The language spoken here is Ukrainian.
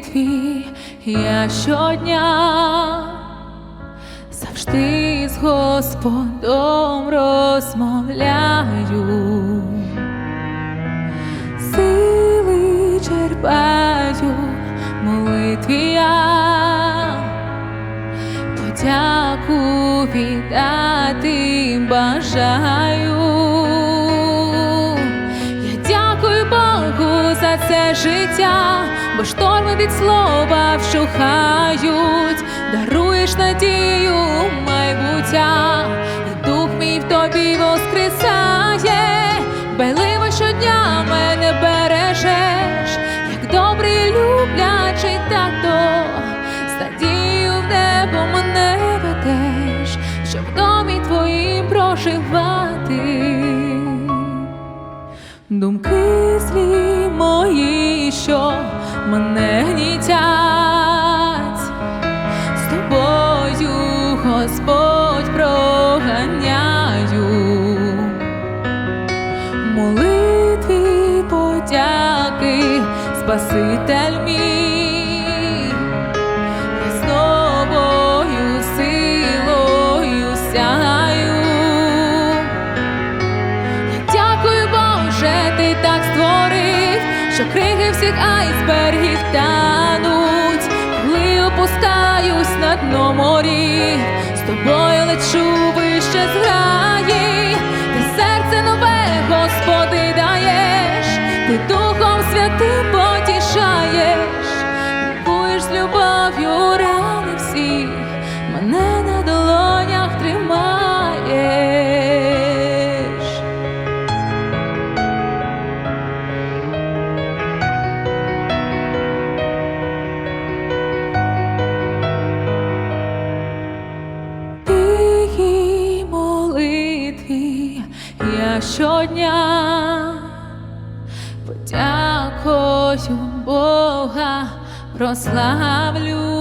молитві я щодня завжди з Господом розмовляю, сили черпаю молитві я, подяку віддати бажаю. Життя, бо шторми від слова вщухають, даруєш надію майбуття, і дух мій в тобі воскресає, байливо щодня мене бережеш, як добрий люблячий тато, з надією в небо мене ведеш, щоб в домі твоїм проживати. Думки злі мої, що мене гнітять, з тобою, Господь, проганяю, молитві подяки, Спаситель мій, так створив, що криги всіх айсбергів тануть, коли опускаюсь на дно морі, з тобою лечу вище зграї, ти серце нове, Господи, даєш, ти я щодня подякую Бога прославлю.